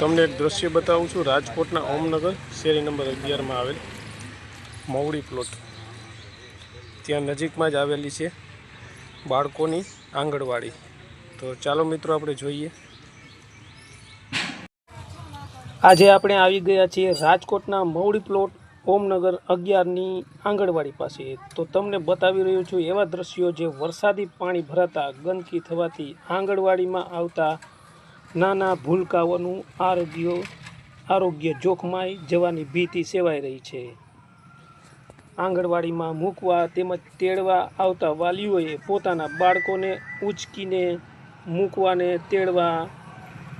તમને એક દ્રશ્ય બતાવું છું. રાજકોટના ઓમનગર, શેરી નંબર અગિયારમાં આવેલ મવડી પ્લોટ ત્યાં નજીકમાં જ આવેલી છે બાળકોની આંગણવાડી. તો ચાલો મિત્રો, આપણે જોઈએ. આજે આપણે આવી ગયા છીએ રાજકોટના મવડી પ્લોટ ઓમનગર અગિયારની આંગણવાડી પાસે. તો તમને બતાવી રહ્યો છું એવા દ્રશ્યો જે વરસાદી પાણી ભરાતા ગંદકી થવાથી આંગણવાડીમાં આવતા નાના ભૂલકાઓનું આરોગ્ય આરોગ્ય જોખમાઈ જવાની ભીતિ સેવાઈ રહી છે. આંગણવાડીમાં મૂકવા તેમજ તેડવા આવતા વાલીઓએ પોતાના બાળકોને ઉચકીને મૂકવાને તેડવા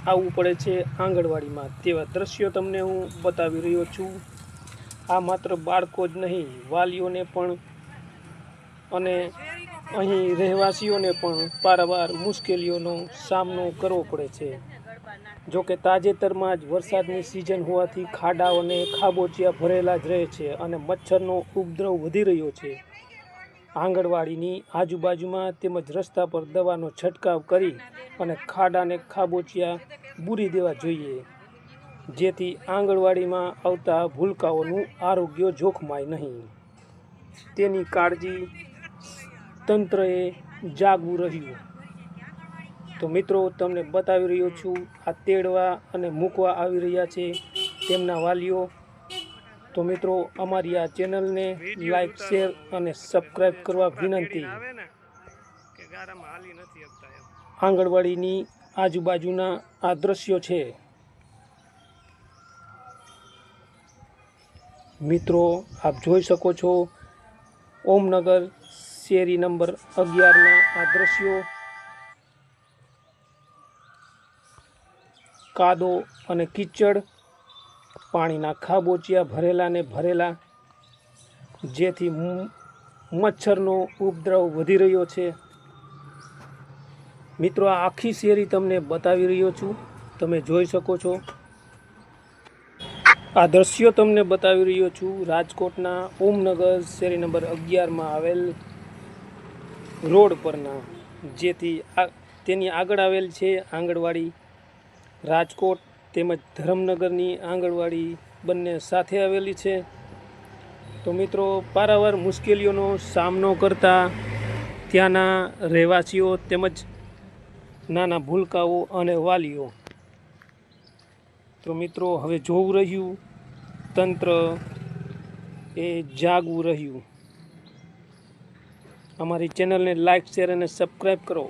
આવવું પડે છે આંગણવાડીમાં. તેવા દ્રશ્યો તમને હું બતાવી રહ્યો છું. આ માત્ર બાળકો જ નહીં, વાલીઓને પણ અને અહીં રહેવાસીઓને પણ પારાવાર મુશ્કેલીઓનો સામનો કરવો પડે છે. જોકે તાજેતરમાં જ વરસાદની સિઝન હોવાથી ખાડાઓ અને ખાબોચિયા ભરેલા જ રહે છે અને મચ્છરનો ઉપદ્રવ વધી રહ્યો છે. આંગણવાડીની આજુબાજુમાં તેમજ રસ્તા પર દવાનો છંટકાવ કરી અને ખાડાને ખાબોચિયા બૂરી દેવા જોઈએ. જેથી આંગણવાડીમાં આવતા ભૂલકાઓનું આરોગ્ય જોખમાય નહીં. તેની કાળજી તંત્રએ જાગવું રહ્યું. તો મિત્રો, તમને બતાવી રહ્યો છું, આ તેડવા અને મૂકવા આવી રહ્યા છે તેમના વાલીઓ. તો મિત્રો, અમારી આ ચેનલને લાઈક, શેર અને સબસ્ક્રાઈબ કરવા વિનંતી. આંગણવાડીની આજુબાજુના આ દ્રશ્યો છે. મિત્રો, આપ જોઈ શકો છો, ઓમનગર શેરી નંબર અગિયારના આ દ્રશ્યો કાદો અને કીચડ. પાણીના ખાબોચિયા ભરેલા ને ભરેલા. જેથી મચ્છરનો ઉપદ્રવ વધી રહ્યો છે. મિત્રો, આ આખી શેરી તમને બતાવી રહ્યો છું. તમે જોઈ શકો છો. આ દ્રશ્યો તમને બતાવી રહ્યો છું. રાજકોટના ઓમનગર શેરી નંબર અગિયારમાં આવેલ રોડ પરના, જેથી આ, તેની આગળ આવેલ છે આંગણવાડી, રાજકોટ તેમજ ધરમનગરની આંગણવાડી બંને સાથે આવેલી છે. તો મિત્રો, પારાવાર મુશ્કેલીઓનો સામનો કરતા ત્યાંના રહેવાસીઓ તેમજ નાના ભૂલકાઓ અને વાલીઓ. તો મિત્રો, હવે જોવું રહ્યું, તંત્ર એ જાગવું રહ્યું. અમારી ચેનલને લાઇક શેર અને સબસ્ક્રાઈબ કરો.